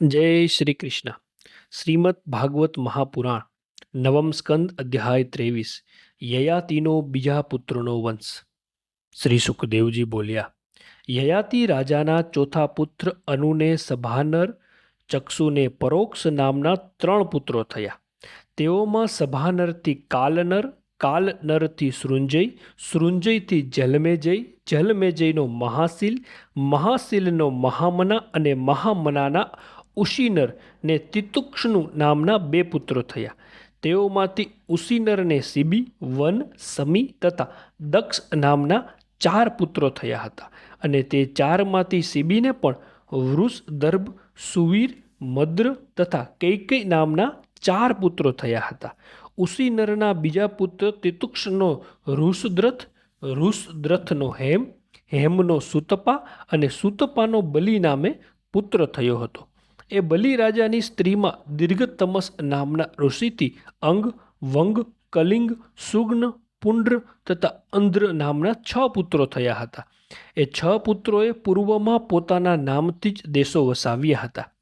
જય શ્રી કૃષ્ણ. શ્રીમદ ભાગવત મહાપુરાણ, નવમ સ્કંદ અધ્યાય ત્રેવીસ, યયાતિનો બીજા પુત્રનો વંશ. શ્રી સુખદેવજી બોલ્યા, યયાતિ રાજાના ચોથા પુત્ર અનુને સભાનર ચક્ષુને પરોક્ષ નામના ત્રણ પુત્રો થયા. તેઓમાં સભાનરથી કાલનર, કાલનરથી સૃંજય, સૃંજયથી જલમેજય, જલમેજયનો મહાશીલ, મહાશીલનો મહામના અને મહામનાના ઉશીનર ને તિતુક્ષણુ નામના બે પુત્રો થયા. તેઓમાંથી ઉશીનરને સિબી, વન, સમી તથા દક્ષ નામના ચાર પુત્રો થયા હતા અને તે ચારમાંથી સિબીને પણ વૃષદર્ભ સુવીર, મદ્ર તથા કૈકઈ નામના ચાર પુત્રો થયા હતા. ઉશીનરના બીજા પુત્ર તિતુક્ષનો ઋષદ્રથ ઋષદ્રથનો હેમ, હેમનો સુતપા અને સુતપાનો બલિ નામે પુત્ર થયો હતો. એ બલિ રાજાની સ્ત્રીમાં દીર્ઘતમસ નામના ઋષિથી અંગ, વંગ, કલિંગ, સુગ્ન, પુંડ્ર તથા અંધ્ર નામના છ પુત્રો થયા હતા. એ છ પુત્રોએ પૂર્વમાં પોતાના નામથી જ દેશો વસાવ્યા હતા.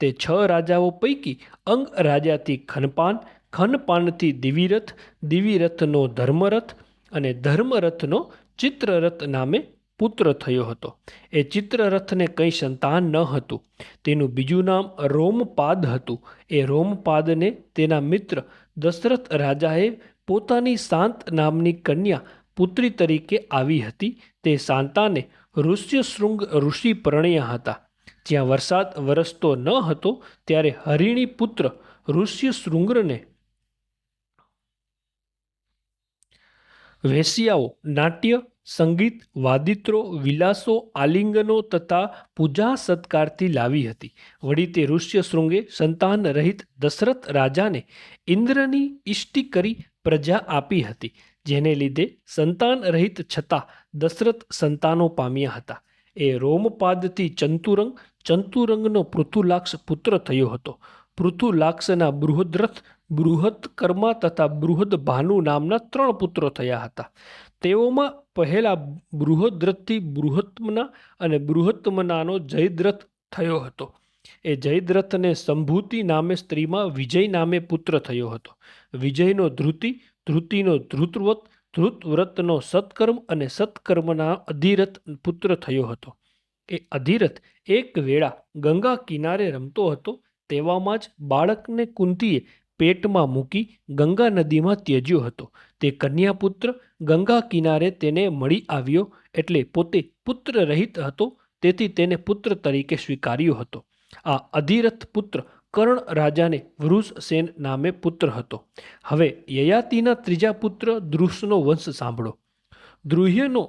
તે છ રાજાઓ પૈકી અંગ રાજાથી ખનપાન, ખનપાનથી દિવિરથ, દિવિરથનો ધર્મરથ અને ધર્મરથનો ચિત્રરથ નામે પુત્ર થયો હતો. એ ચિત્રરથને કંઈ સંતાન ન હતું. તેનું બીજું નામ રોમપાદ હતું. એ રોમપાદને તેના મિત્ર દશરથ રાજાએ પોતાની શાંત નામની કન્યા પુત્રી તરીકે આવી હતી. તે શાંતાને ઋષ્યશૃંગ ઋષિ પરણ્યા હતા. જ્યાં વરસાદ વરસતો ન હતો, ત્યારે હરિણી પુત્ર ઋષ્યશૃંગ્રને વેશ્યાઓ નાટ્ય સંગીત, વાદિત્રો, વિલાસો, આલિંગનો તથા પૂજા સત્કારથી લાવી હતી. વળી તે ઋષ્યશૃંગે સંતાન રહિત દશરથ રાજાને ઇન્દ્રની ઇષ્ટિ કરી પ્રજા આપી હતી, જેને લીધે સંતાન રહિત છતાં દશરથ સંતાનો પામ્યા હતા. એ રોમપાદથી ચંતુરંગ, ચંતુરંગનો પૃથુલાક્ષ પુત્ર થયો હતો. પૃથુલાક્ષના બૃહદ્રથ કર્મા તથા બૃહદ ભાનુ નામના ત્રણ પુત્રો થયા હતા. તેઓમાં પહેલા બૃહદ્રથથી બૃહત્મના અને બૃહત્મનાનો જયદ્રથ થયો હતો. એ જયદ્રથને સંભૂતિ નામે સ્ત્રીમાં વિજય નામે પુત્ર થયો હતો. વિજયનો ધ્રુતિ ધૃતિનો ધ્રુતવ્રત ધૃતવ્રતનો સત્કર્મ અને સત્કર્મના અધિરથ પુત્ર થયો હતો. એ અધિરથ એક વેળા ગંગા કિનારે રમતો હતો, તેવામાં જ બાળકને કુંતીએ પેટમાં મૂકી ગંગા નદીમાં ત્યજ્યો હતો. તે કન્યાપુત્ર ગંગા કિનારે તેને મળી આવ્યો એટલે પોતે પુત્ર રહિત હતો, તેથી તેને પુત્ર તરીકે સ્વીકાર્યો હતો. આ અધિરથ પુત્ર કર્ણ રાજાને વૃષસેન નામે પુત્ર હતો. હવે યયાતિના ત્રીજા પુત્ર દૃશનો વંશ સાંભળો. દ્રુહ્યનો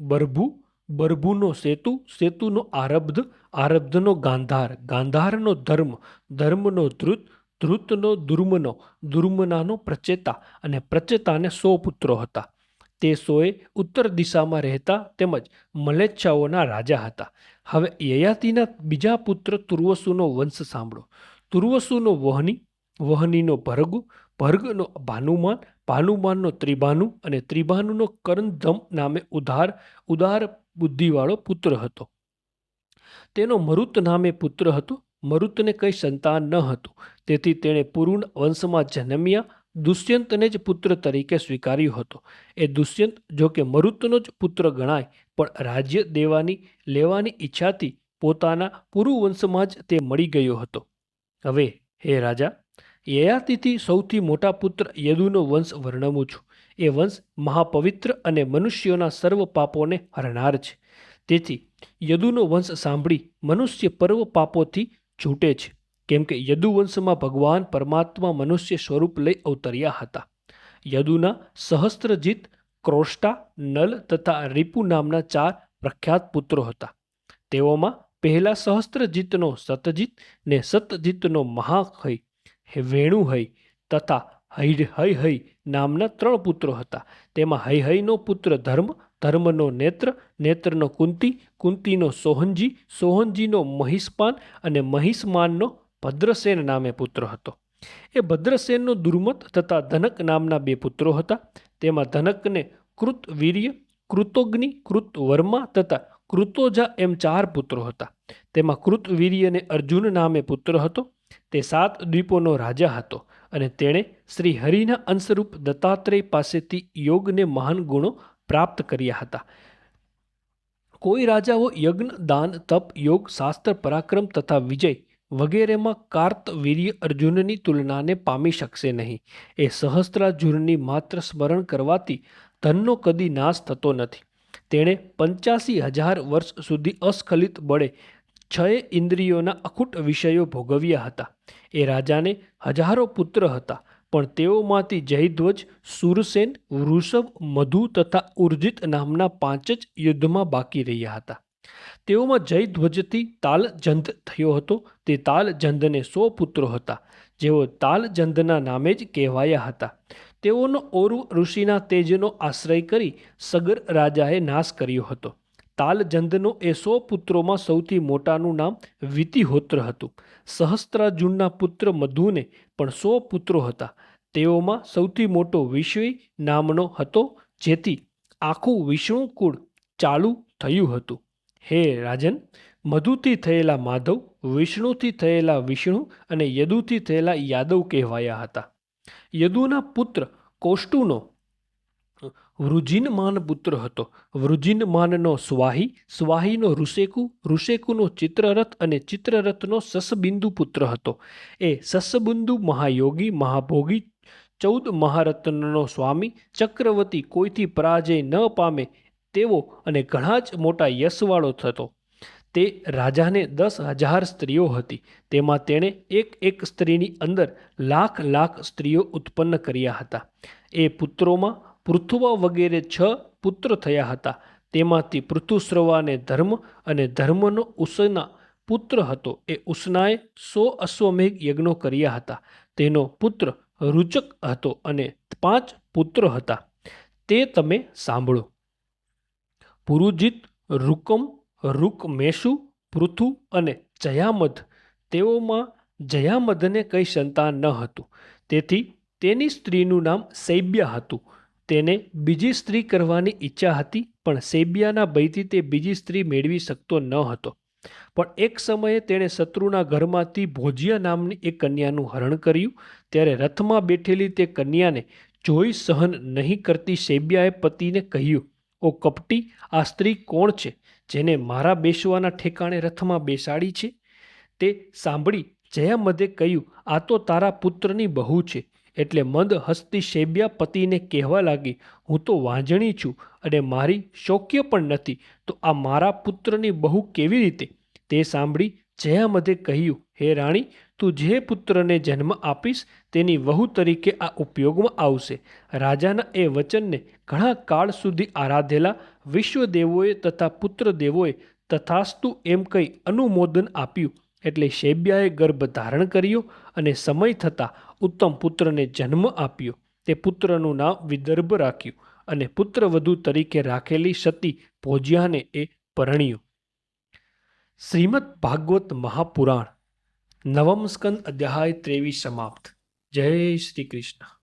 બરભુ, બરભુનો સેતુ, સેતુનો આરબ્ધ, આરબ્ધનો ગાંધાર, ગાંધારનો ધર્મ, ધર્મનો ધ્રુત ધ્રુતનો દુર્મનો દુર્મનાનો પ્રચેતા અને પ્રચેતાને સો પુત્રો હતા. તે સોએ ઉત્તર દિશામાં રહેતા તેમજ મલેચ્છાઓના રાજા હતા. હવે યયાતિના બીજા પુત્ર તુર્વસુનો વંશ સાંભળો. તુર્વસુનો વહની, વહનીનો ભર્ગુ, ભર્ગનો ભાનુમાન, ભાનુમાનનો ત્રિભાનુ અને ત્રિભાનુનો કરણધમ નામે ઉધાર, ઉદાર બુદ્ધિવાળો પુત્ર હતો. તેનો મરુત નામે પુત્ર હતો મરુતને કંઈ સંતાન ન હતું. તેથી તેણે પુરુણ વંશમાં જન્મ્યા, દુષ્યંતને જ પુત્ર તરીકે સ્વીકાર્યો હતો. એ દુષ્યંત જો કે મરુતનો જ પુત્ર ગણાય, પણ રાજ્ય દેવાની લેવાની ઈચ્છાથી પોતાના પુરુવંશમાં જ તે મળી ગયો હતો. હવે, હે રાજા, યયાતિથી સૌથી મોટા પુત્ર યદુનો વંશ વર્ણવું છું. એ વંશ મહાપવિત્ર અને મનુષ્યોના સર્વ પાપોને હરનાર છે. તેથી યદુનો વંશ સાંભળી મનુષ્ય પર્વ પાપોથી છૂટે છે. કેમ કે યદુવંશમાં ભગવાન પરમાત્મા મનુષ્ય સ્વરૂપ લઈ અવતર્યા હતા. યદુના સહસ્ત્રજીત ક્રોષ્ટા, નલ તથા રિપુ નામના ચાર પ્રખ્યાત પુત્રો હતા. તેઓમાં પહેલા સહસ્ત્રજીતનો સતજીત ને સતજીતનો મહાહય વેણુહય તથા હૈ હૈ હૈ નામના ત્રણ પુત્રો હતા. તેમાં હૈ હૈનો પુત્ર ધર્મ ધર્મનો નેત્ર, નેત્રનો કુંતી, કુંતીનો સોહનજી, સોહનજીનો મહિષપાન અને મહિષમાનનો ભદ્રસેન નામે પુત્ર હતો. એ ભદ્રસેનનો દુર્મત તથા ધનક નામના બે પુત્રો હતા. તેમાં ધનકને કૃત વીર્ય કૃતોગ્નિ કૃત વર્મા તથા કૃતોજા એમ ચાર પુત્રો હતા. તેમાં કૃતવીર્યને અર્જુન નામે પુત્ર હતો. તે સાત દ્વીપોનો રાજા હતો અને તેણે શ્રી હરિના અંશરૂપ દત્તાત્રેય પાસેથી યોગને મહાન ગુણો પ્રાપ્ત કર્યા હતા. કોઈ રાજાઓ યજ્ઞ, દાન, તપ, યોગ, શાસ્ત્ર, પરાક્રમ તથા વિજય વગેરેમાં કાર્તવીર્ય અર્જુનની તુલનાને પામી શકશે નહીં. એ સહસ્ત્રાર્જુનની માત્ર સ્મરણ કરવાથી ધનનો કદી નાશ થતો નથી. તેણે પંચ્યાસી હજાર વર્ષ સુધી અસ્ખલિત બળે છએ ઇન્દ્રિયોના અખૂટ વિષયો ભોગવ્યા હતા. એ રાજાને હજારો પુત્ર હતા. પણ તેઓમાંથી જયધ્વજ, સુરસેન વૃષભ મધુ તથા ઉર્જિત નામના પાંચ જ યુદ્ધમાં બાકી રહ્યા હતા. તેઓમાં જયધ્વજથી તાલજંધ થયો હતો. તે તાલજંધને સો પુત્રો હતા, જેઓ તાલજંધના નામે જ કહેવાયા હતા. તેઓનો ઓરુ ઋષિના તેજનો આશ્રય કરી સગર રાજાએ નાશ કર્યો હતો. તાલજંધનો એ સો પુત્રોમાં સૌથી મોટાનું નામ વિતિહોત્ર હતું. સહસ્ત્રાર્જુનના પુત્ર મધુને પણ સો પુત્રો હતા. તેઓમાં સૌથી મોટો વિશ્વી નામનો હતો, જેથી આખું વિષ્ણુકુળ ચાલુ થયું હતું. હે રાજન, મધુથી થયેલા માધવ, વિષ્ણુથી થયેલા વિષ્ણુ અને યદુથી થયેલા યાદવ કહેવાયા હતા. યદુના પુત્ર કોષ્ટુનો વૃજિનમાન પુત્ર હતો. વૃજિનમાનનો સ્વાહી, સ્વાહીનો ઋષેકુ, ઋષેકુનો ચિત્રરથ અને ચિત્રરથનો સસબિંદુ પુત્ર હતો. એ સસબિંદુ મહાયોગી, મહાભોગી, ચૌદ મહારત્નનો સ્વામી, ચક્રવર્તી કોઈથી પરાજય ન પામે તેવો અને ઘણા જ મોટા યશવાળો થતો. તે રાજાને દસ હજાર સ્ત્રીઓ હતી. તેમાં તેણે એક એક સ્ત્રીની અંદર લાખ લાખ સ્ત્રીઓ ઉત્પન્ન કર્યા હતા. એ પુત્રોમાં પૃથુવ વગેરે છ પુત્ર થયા હતા. તેમાંથી પૃથુસ્રવાને ધર્મ અને ધર્મનો ઉસના પુત્ર હતો. એ ઉસનાએ સો અશ્વમેઘ યજ્ઞો કર્યા હતા. તેનો પુત્ર રૂચક હતો અને પાંચ પુત્ર હતા. તે તમે સાંભળો. પુરુજિત, રૂકમ, રૂકમેશુ, પૃથુ અને જયામધ. તેઓમાં જયામધને કંઈ સંતાન ન હતું. તેથી તેની સ્ત્રીનું નામ સૈબ્યા હતું. તેને બીજી સ્ત્રી કરવાની ઈચ્છા હતી, પણ સેબિયાના ભયથી તે બીજી સ્ત્રી મેળવી શકતો ન હતો. પણ એક સમયે તેણે શત્રુના ઘરમાંથી ભોજિયા નામની એક કન્યાનું હરણ કર્યું, ત્યારે રથમાં બેઠેલી તે કન્યાને જોઈ સહન નહીં કરતી સેબિયાએ પતિને કહ્યું, ઓ કપટી, આ સ્ત્રી કોણ છે જેને મારા બેસવાના ઠેકાણે રથમાં બેસાડી છે? તે સાંભળી જયામધે કહ્યું, આ તો તારા પુત્રની બહુ છે એટલે મંદ હસ્તી શેબ્યા પતિને કહેવા લાગી, હું તો વાંજણી છું અને મારી શોક્ય પણ નથી, તો આ મારા પુત્રની બહુ કેવી રીતે? તે સાંભળી જયામધે કહ્યું, હે રાણી, તું જે પુત્રને જન્મ આપીશ, તેની વહુ તરીકે આ ઉપયોગમાં આવશે. રાજાના એ વચનને ઘણા કાળ સુધી આરાધેલા વિશ્વદેવોએ તથા પુત્રદેવોએ તથાસ્તુ એમ કહી અનુમોદન આપ્યું. એટલે શેબ્યાએ ગર્ભ ધારણ કર્યો અને સમય થતાં ઉત્તમ પુત્રને જન્મ આપ્યો. તે પુત્રનું નામ વિદર્ભ રાખ્યું અને પુત્રવધુ તરીકે રાખેલી સતી ભોજિયાને એ પરણ્યું. શ્રીમદ ભાગવત મહાપુરાણ નવમ સ્કંદ અધ્યાય ત્રેવીસ સમાપ્ત. જય શ્રી કૃષ્ણ.